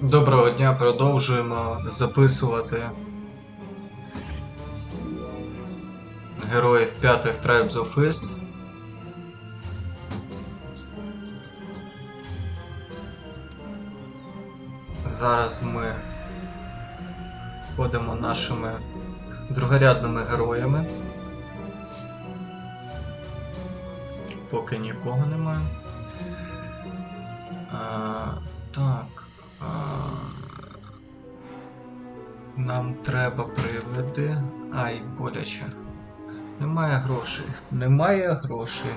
Доброго дня, продовжуємо записувати героїв п'ятих Tribes of East. Зараз ми ходимо нашими другорядними героями. Поки нікого немає. Нам треба приводи. Ай, боляче. Немає грошей. Немає грошей.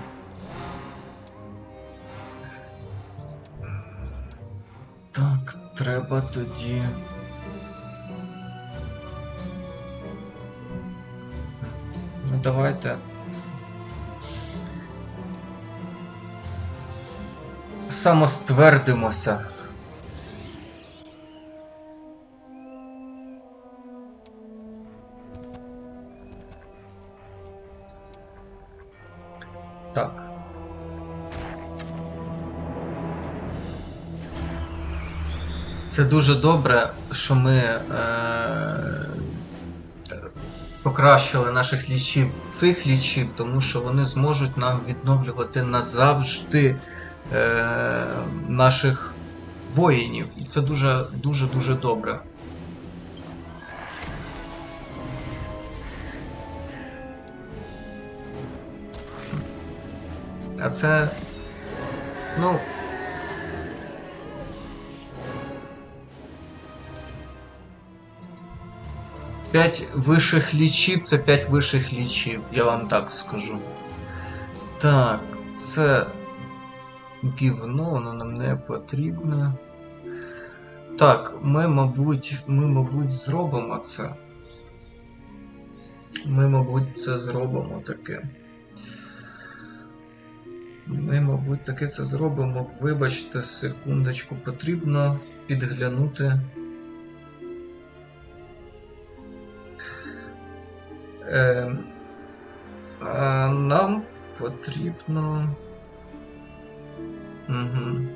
Так, треба тоді. Ну давайте. Самоствердимося. Так. Це дуже добре, що ми е, покращили наших лічів цих лічів, тому що вони зможуть нам відновлювати назавжди е, наших воїнів. І це дуже дуже дуже добре. А це. Ну. П'ять вищих лічів це п'ять вищих лічів, я вам так скажу. Так, це гівно, воно нам не потрібне. Так, ми, мабуть, ми, мабуть, зробимо це. Ми, мабуть, це зробимо таке. Ми, мабуть, таке це зробимо. Вибачте, секундочку, потрібно підглянути. Е, а нам потрібно. Угу.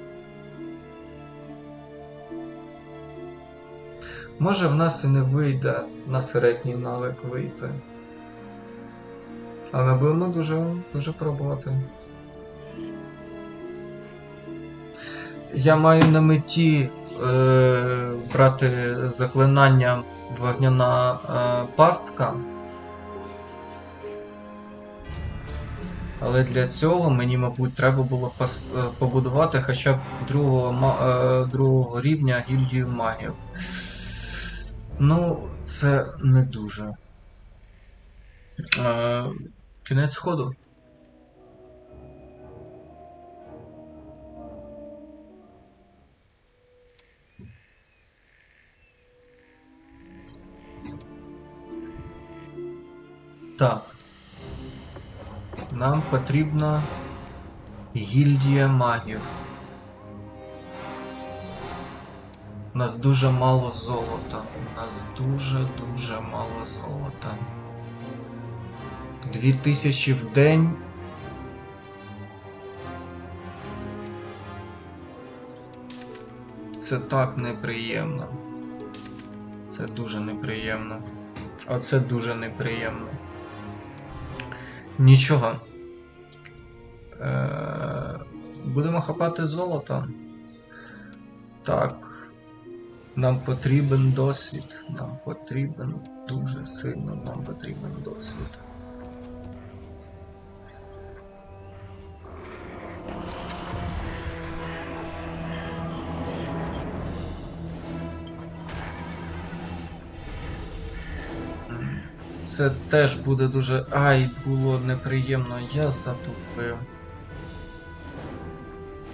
Може в нас і не вийде на середній навик вийти. Але будемо дуже, дуже пробувати. Я маю на меті е, брати заклинання вогняна е, пастка. Але для цього мені, мабуть, треба було е, побудувати хоча б другого, е, другого рівня гільдію магів. Ну, це не дуже. Е, кінець ходу. Так. Нам потрібна гільдія магів. У нас дуже мало золота. У нас дуже-дуже мало золота. Дві тисячі в день. Це так неприємно. Це дуже неприємно. Оце дуже неприємно. Нічого. Е, будемо хапати золото. Так. Нам потрібен досвід. Нам потрібен дуже сильно нам потрібен досвід. Це теж буде дуже. Ай, було неприємно, я затупив.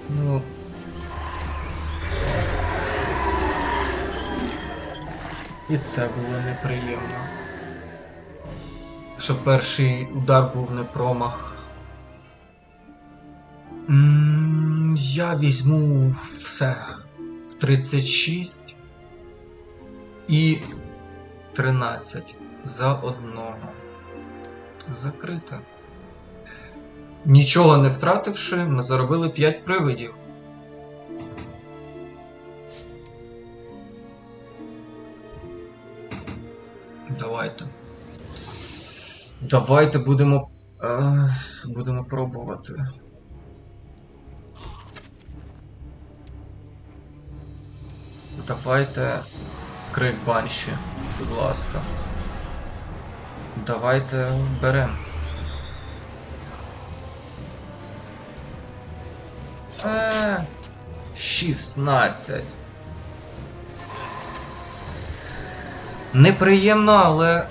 Ну. І це було неприємно. Що перший удар був не промах. М, Я візьму все. 36 і 13 за одного. Закрите. Нічого не втративши, ми заробили 5 привидів. Давайте. Давайте будемо. Е, будемо пробувати. Давайте крик банші, будь ласка. Давайте берем. Е, 16. Неприємно, але.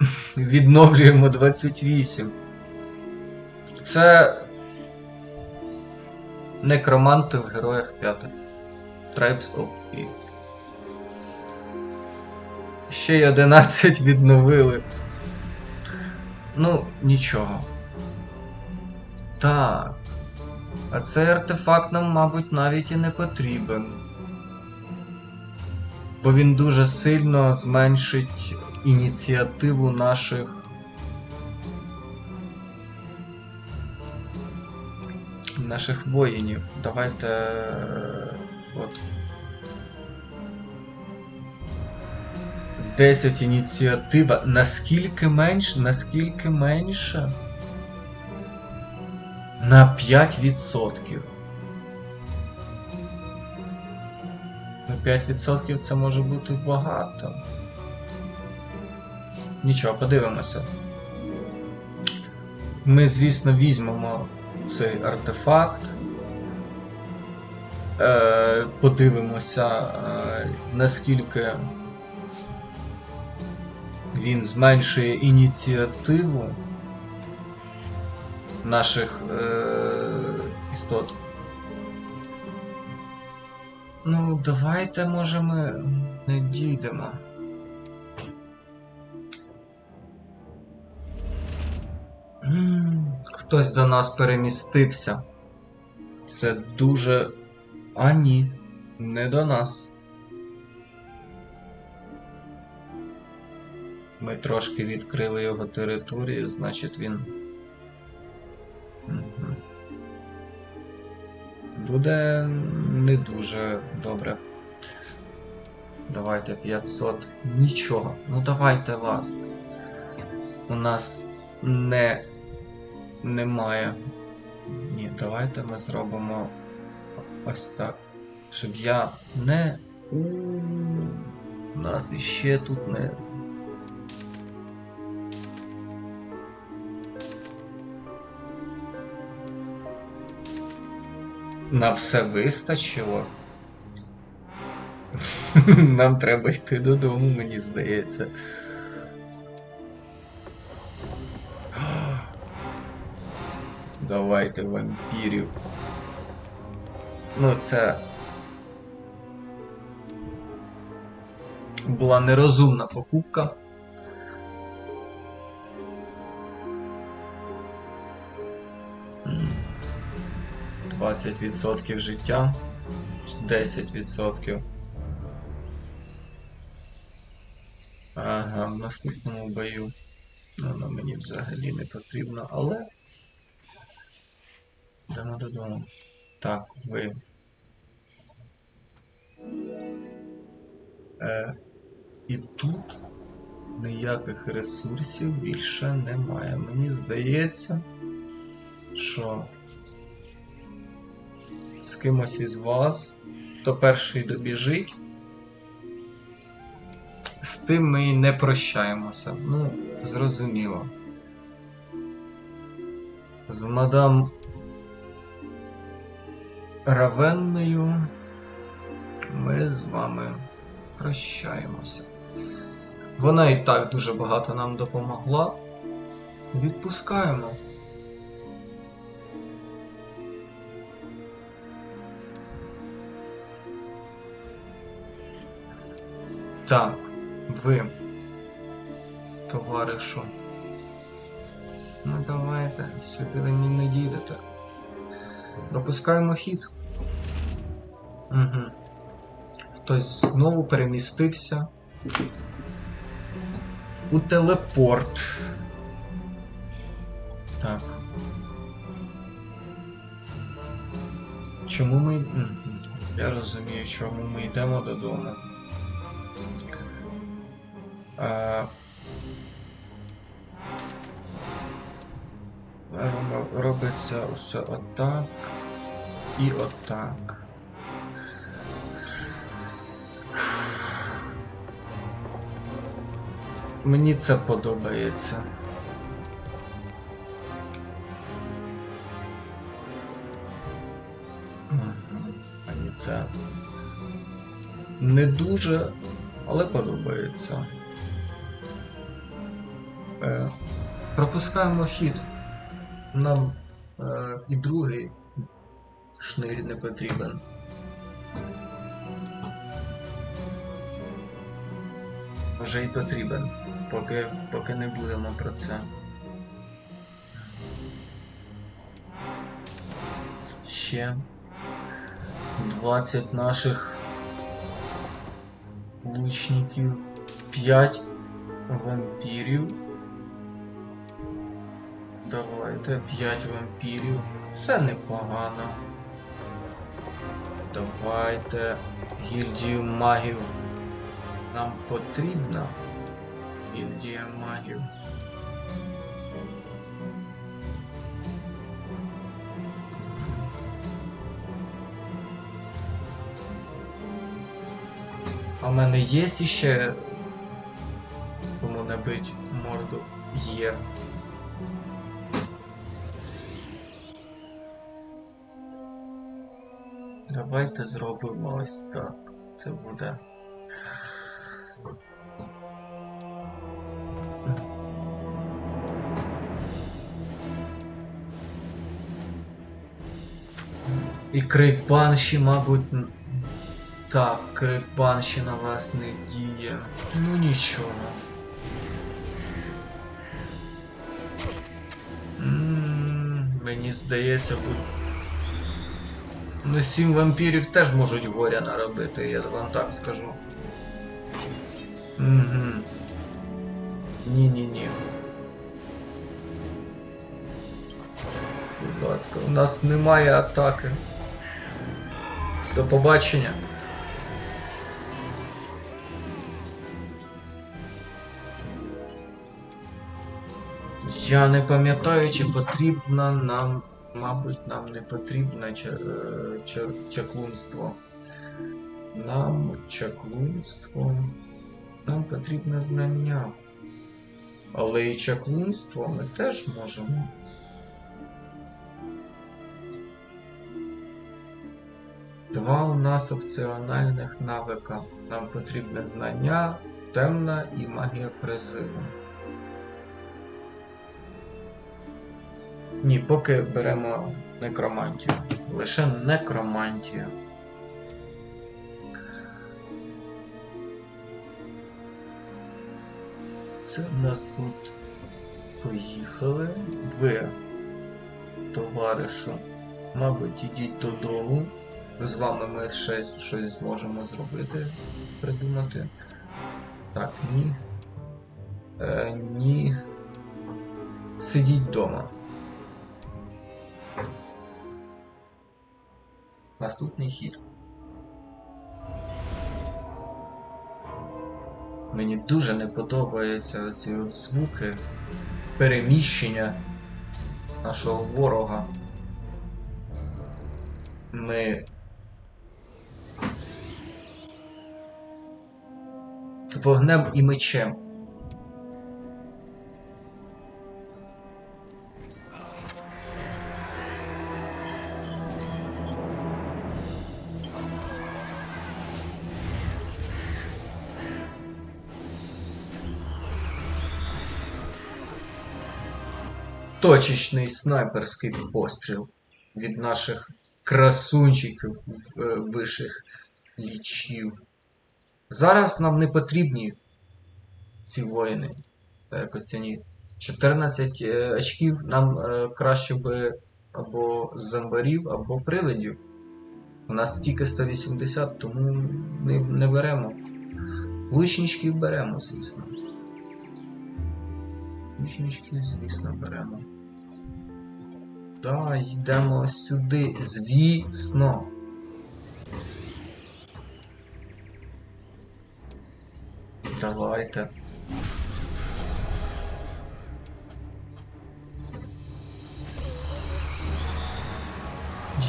Відновлюємо 28. Це. Некроманти в героях 5. Tribes of East. Ще й 11 відновили. Ну, нічого. Так. А цей артефакт нам, мабуть, навіть і не потрібен. Бо він дуже сильно зменшить ініціативу наших. Наших воїнів. Давайте. е, От. 10 ініціатива. Наскільки менше? Наскільки менше? На 5%. На 5% це може бути багато. Нічого, подивимося. Ми, звісно, візьмемо цей артефакт. Е, подивимося, е, наскільки він зменшує ініціативу наших е, істот. Ну, давайте, може, ми не дійдемо. Хтось до нас перемістився. Це дуже. А ні, не до нас. Ми трошки відкрили його територію, значить він. Мгм. Буде не дуже добре. Давайте 500. Нічого. Ну давайте вас. У нас не немає. Ні, давайте ми зробимо ось так. Щоб я не. У нас іще тут не. На все вистачило. Нам треба йти додому, мені здається. Давайте вампірів. Ну, це. Була нерозумна покупка. 20% життя. 10%. Ага, в наступному бою. Ну, воно мені взагалі не потрібно, але. Йдемо додому. Так, ви. Е, і тут ніяких ресурсів більше немає. Мені здається, що з кимось із вас, хто перший добіжить, з тим ми і не прощаємося. Ну, зрозуміло. З мадам Равенною ми з вами прощаємося. Вона і так дуже багато нам допомогла. Відпускаємо. Так, ви, товаришу. Ну давайте, сюди ви не не дійдете. Пропускаємо хід. Угу. Хтось знову перемістився у телепорт. Так. Чому ми. Я розумію, чому ми йдемо додому. Е, робо- робиться все отак і отак. Мені це подобається. Мені це не дуже, але подобається. Е, пропускаємо хід. Нам е, і другий шнир не потрібен. Вже й потрібен, поки, поки не будемо про це. Ще 20 наших лучників, 5 вампірів. Давайте 5 вампірів. Це непогано. Давайте гільдію магів. Нам потрібна гільдія магів. А в мене є іще кому набить морду? Є. Давайте зробимо ось так. Це буде. І крик банші, мабуть. Так, крик банші на вас не діє. Ну нічого. М, Мені здається, буде. Ну, сім вампірів теж можуть горя наробити, я вам так скажу. Угу. Ні-ні-ні. Будь ласка, у нас немає атаки. До побачення. Я не пам'ятаю, чи потрібна нам, мабуть, нам не потрібно ча- е, ча- чаклунство. Нам чаклунство. Нам потрібне знання. Але і чаклунство ми теж можемо. Два у нас опціональних навика. Нам потрібне знання, темна і магія призиву. Ні, поки беремо некромантію. Лише некромантію. Це в нас тут поїхали. Ви, товаришу, мабуть, ідіть додому. З вами ми ще щось зможемо зробити, придумати. Так, ні. Е, ні. Сидіть вдома. Наступний хід. Мені дуже не подобаються оці от звуки переміщення нашого ворога. Ми. Вогнем і мечем. Точечний снайперський постріл від наших красунчиків е, вищих лічів. Зараз нам не потрібні ці воїни. Ці 14 е, очків нам е, краще би або зомбарів, або привидів. У нас тільки 180, тому не, не беремо. Лучничків беремо, звісно. Лучничків, звісно, беремо. Так, йдемо сюди, звісно. Давайте.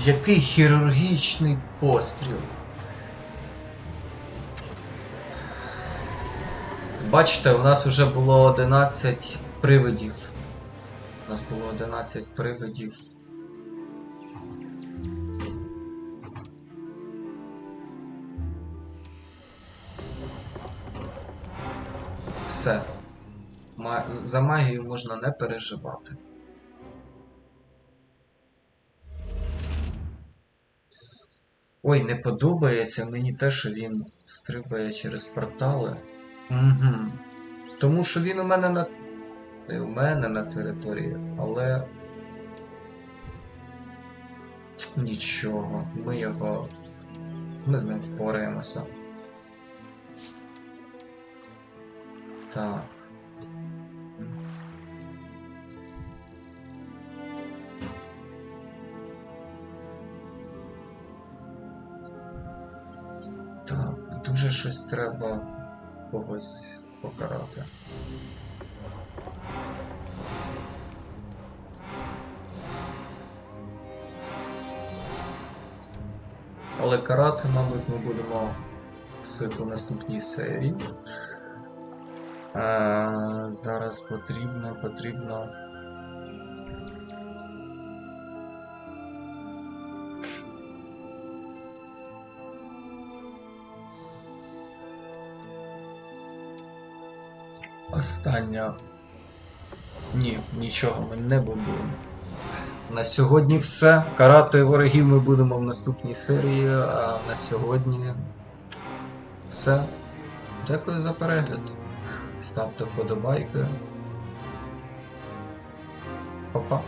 Який хірургічний постріл. Бачите, у нас вже було 11 привидів. Нас було 11 привидів. Все. За магію можна не переживати. Ой, не подобається мені те, що він стрибає через портали. Угу. Тому що він у мене на. Не у мене на території, але. Нічого, ми його. Ми з ним впораємося. Так. Так, дуже щось треба когось покарати. Але карати, мабуть, ми будемо в наступній серії. А, зараз потрібно, потрібно. Остання. Ні, нічого ми не будуємо. На сьогодні все. Карати ворогів ми будемо в наступній серії, а на сьогодні все. Дякую за перегляд. Ставте вподобайки. Па-па.